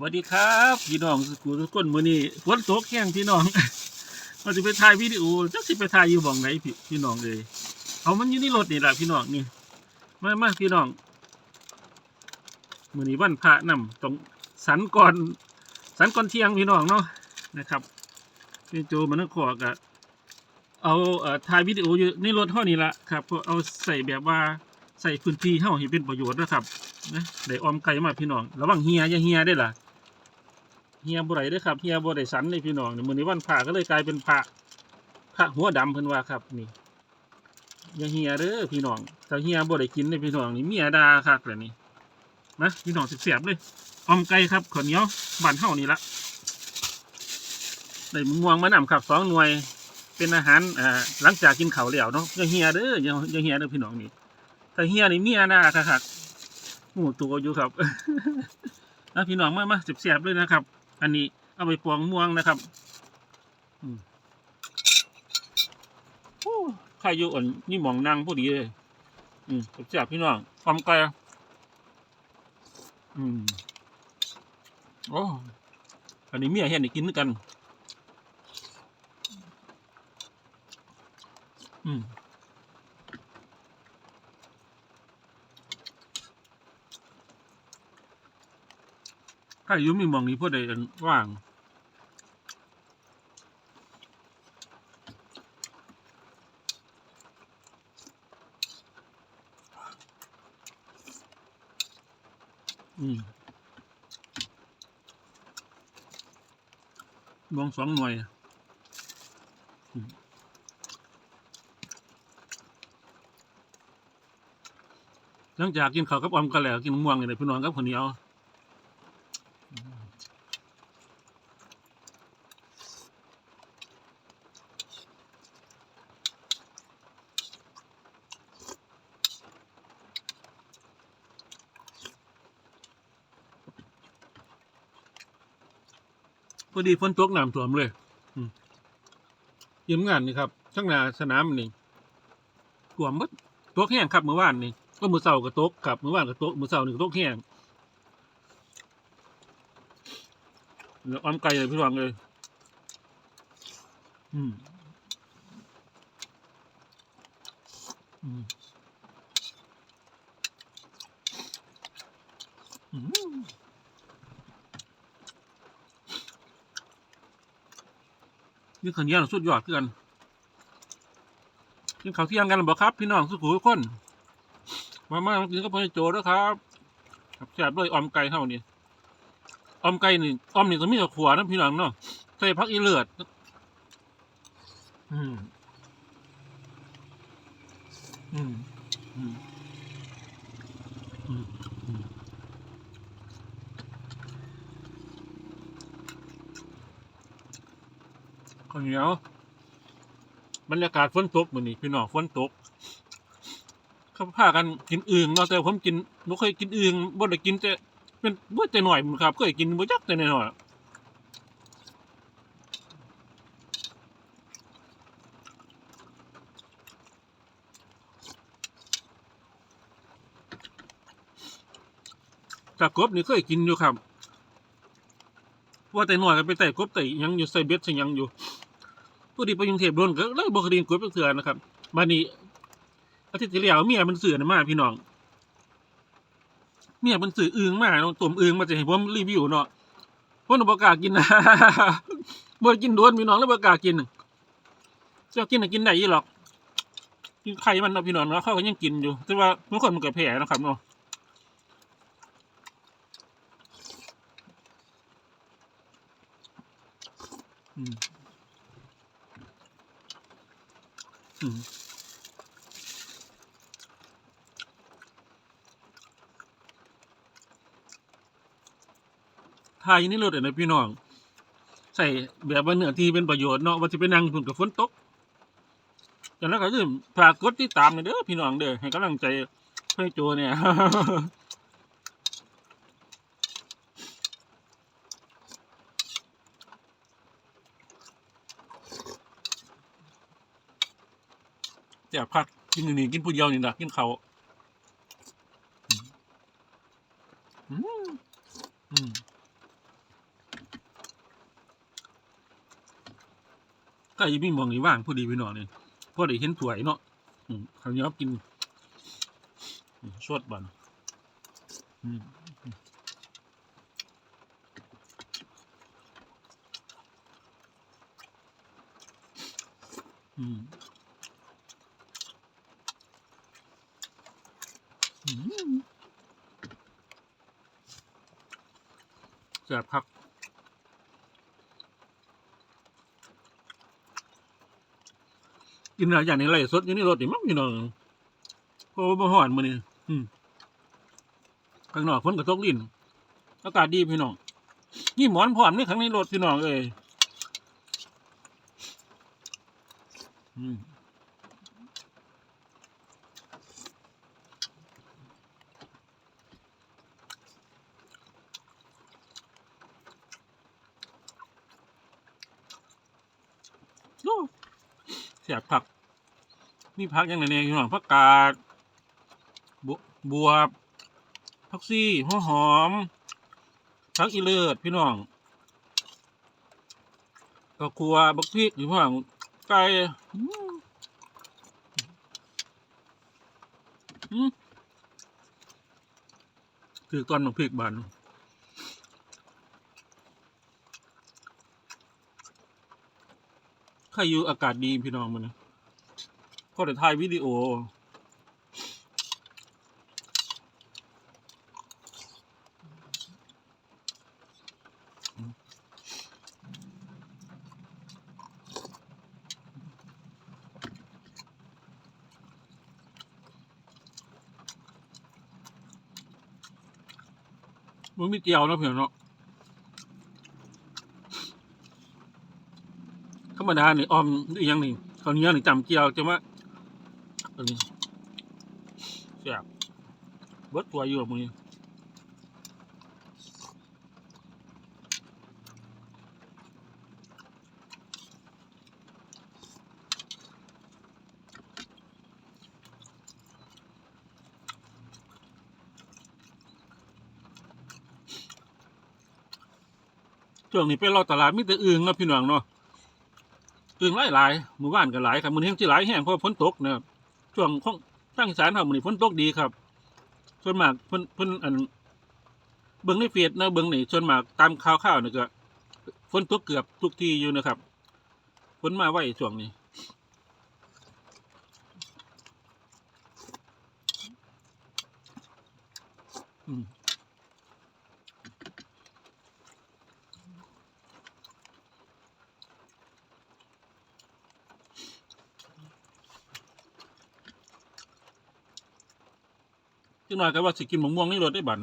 วัสดีครับพี่น้องสุขุทุกคนมื้อนี้ฝนตกแห้งพี่น้องว่าสิไปถ่ายวิดีโอจักสิไปถ่ายอยู่บ่องไหนพี่พี่น้องเอ้ยเอามันอยู่ในรถนี่แหละพี่น้องนี่มามาพี่น้องมื้อนี้วันพระนำต้องสันก่อนสันก่อนเที่ยงพี่น้องเนาะนะครับพี่โจมันก็ขอกะเอาเอ่อถ่ายวิดีโออยู่ในรถเฮานี่ล่ะครับเพราะเอาใส่แบบว่าใส่พื้นที่เฮาให้เป็นประโยชน์นะครับนะได้ออมไก่มาพี่น้องระวังเฮียอย่าเฮียได้อล่ะ เฮียบ่ได้เด้ครับเฮียบ่ได้สันเลยพี่น้องเนี่ยมือนี้วันพระก็เลยกลายเป็นพระพระหัวดำเพิ่นว่าครับนี่อย่าเฮียเด้อพี่น้องถ้าเฮียบ่ได้กินเลยพี่น้องนี่เมียดาคักแหละนี่นะพี่น้องสิเสียบเลยออมไก่ครับข้าวเหนียวบานเฮานี่ละได้ม่วงมะนำครับสองหน่วย เป็นอาหารอ่าหลังจากกินข้าวแล้วเนาะอย่าเฮียเด้ออย่าอย่าเฮียเด้อพี่น้องนี่ถ้าเฮียนี่เมียดาคักหมูตัวอยู่ครับอะพี่น้องมามาเสียบๆเลยนะครับ อันนี้เอาไปปองม่วงนะครับอืมใครอยู่อ่อนนี่หมองนั่งพอดีเลย อืมเสียบพี่น้องความไกลอืมโอ้อันนี้เมียเห็นได้กินด้วยกัน อืม ถ้าอยู่มีมองนี้พวกใดอันว่างอืมมองสองหน่วยอืมหลังจากกินข้าวกับออมกันแล้วกินม่วงอย่างไรพี่น้องกับคนเหนียว พอดีฝนตกน้ำท่วมเลยอืมเยี่ยมงานนี่ครับข้างนาสนามนี่ท่วมหมดตกแห้งครับเมื่อวานนี่ก็มือเสาร์ก็ตกครับเมื่อวานก็ตกมือเสาร์นี่ก็ตกแห้งเดี๋ยวอ้อมไก่เลยพี่รองเลยอืมอืม อืม นี่ขันยานสุดยอดเกินกินข้าวเที่ยงกันหรือเปล่าครับ พี่น้องสุขุทุกคนมามากินกับพ่อโจด้วยครับครับแซ่บด้วยออมไก่เท่านี้ออมไก่นี่ออมนี่ต้องมีกับขวานะพี่น้องเนาะใส่ผักอีเลือดอืมอืมอืมอืม ข้าวเหนียวบรรยากาศฝนตกเหมือนนี่พี่น้องฝนตกเขาพากันกินอึ่งเนาะแต่ผมกินบ่เคยกินอึ่งบ่ได้กินแต่เป็นบ่แต่หน่อยมันครับเคยกินบ่จักแต่หน้อยๆแต่กบนี่เคยกินอยู่ครับ ว่าแต่หน้อยก็ไปแต่กบแต่ยังอยู่ใส่เบ็ดใส่ยังอยู่ ผู้ที่ไปกรุงเทพโดนก็เลยบ่เคยได้กินกบจักเทื่อนะครับบัดนี้อาทิตย์ที่แล้วเมียมันสื่อนะมาพี่น้องเมียมันสื่ออึงมาเนาะต้มอึงมาจะให้ผมรีวิวเนาะผมน่ะบ่กล้ากินนะบ่กินโดนพี่น้องแล้วบ่กล้ากินจ้ากินน่ะกินได้ยู่หรอกกินไข่มันเนาะพี่น้องแล้วเขาก็ยังกินอยู่ แต่ว่าบางคนมันก็แพ้นะครับเนาะอืมอืม ทายนี่รถเอ็นะพี่น้อง ใส่แบบว่าเนื้อที่เป็นประโยชน์เนาะว่าจะไปนั่งพุ่นกับฝนตกจากนั้นก็ลืมฝากกดติดตามหน่อยเด้อพี่น้องเด้อให้กำลังใจให้โจเนี่ย จ่บพักกินนี่กินผู้เดียวนี่นะกินเขาก็ยังมมองอีว่างผู้ดีไปหน่อยนี่พอได้เห็นสวยเนาะเขาเนี้กินสดบันอืม แซ่บคักกินอะไรอย่างนี้ไรสดอยู่ในรถนี่มั้งพี่น้องเพราะว่าบ่ฮ้อนมือนี้อืมข้างนอกฝนกระตกลิ้นอากาศดีพี่น้องนี่หมอนพร้อมนี่ข้างในรถพี่น้องเอ้ยอืมโอ้ เสียบผัก มีผักอย่างไรเนี่ยพี่น้องผักกาดบวบวผักซี่หัวหอมผักอีเลิศพี่น้องก็ครัวบักพริกหรือพี่น้องไก่อือืมคือตอนบักพริกบาน ใครอยู่อากาศดีพี่น้องมันนะก็จะถ่ายวิดีโอ มันมีเจียวนะเพื่อนเนาะ ธรรมดานี่ออมหรือยังนี่คราวนี้นี่จำเจียวจะว่าอันนี้เสียบเบิดตัวอยู่กับมือช่วงนี้ไปรอตลาดมีแต่อึ่งเนะพี่น้องเนาะ อึ่งหลายหลายหมู่บ้านก็หลายครับมือนี้งที่หลายแห้งเพราะฝนตกนะครับช่วงของทางอีสานครับมือนี้ฝนตกดีครับ ส่วนมากเพิ่นเพิ่นอันเบิ่งในเฟซนะเบิ่งนี่ส่วนมากตามข่าวข่าวนี่ก็ฝนตกเกือบทุกที่อยู่นะครับฝนมาไวช่วงนี้อืม จังหน่อยก็ว่าสิกินมะม่วงนี่รสได้บัน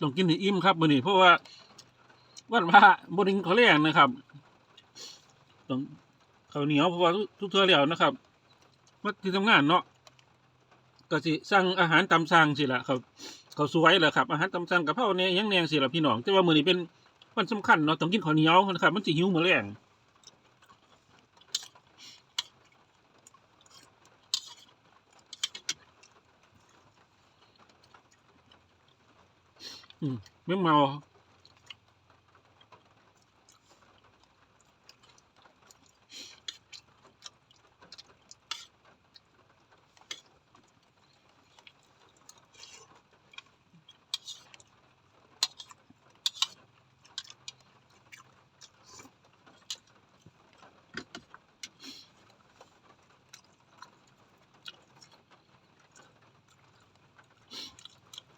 ต้องกินให้อิ่มครับมื้อนี้เพราะว่า วันพระบริงเขาเรียกนะครับต้องข้าวเหนียวเพราะว่าทุกเทื่อแล้วนะครับมาที่ทำงานเนาะก็สิสั่งอาหารตามสั่งสิละเขาเขาสวยแหละครับอาหารตามสั่งกับเผาเนี่ยยังแนงสิละพี่น้องแต่ว่ามื้อนี้เป็นวันสำคัญเนาะต้องกินข้าวเหนียวนะครับมันสิหิวมื้อแรงอืมไม่เมา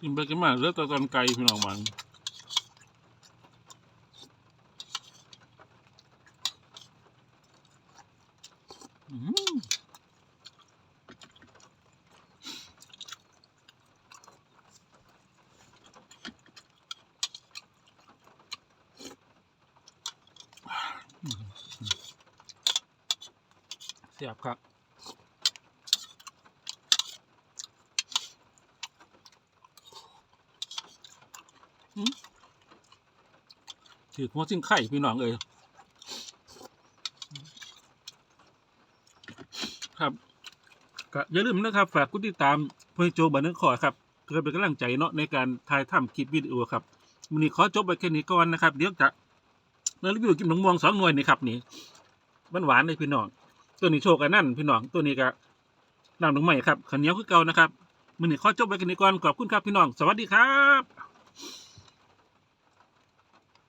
กินไปกินมาเหลือแต่ตอนไกลพี่น้องมันเสียบครับ ถือหัวซิ่งไข่พี่น้องเอ้ยครับก็อย่าลืมนะครับ ฝากกดติดตามเพื่อโจบันนอร์ขอครับเพื่อเป็นกำลังใจเนาะในการถ่ายทำคลิปวิดีโอครับวันนี้ขอจบไปแค่นี้ก่อนนะครับ เดี๋ยวจะมารีวิวกินหนมม่วงสองหน่วยนี่ครับนี่หวานๆเลยพี่น้องตัวนี้โชคกันนั่นพี่น้องตัวนี้ก็น้ำหนมใหม่ครับขันเหนียวคือเก่านะครับมือนี้ขอจบไปแค่นี้ก่อนขอบคุณครับพี่น้อง สวัสดีครับ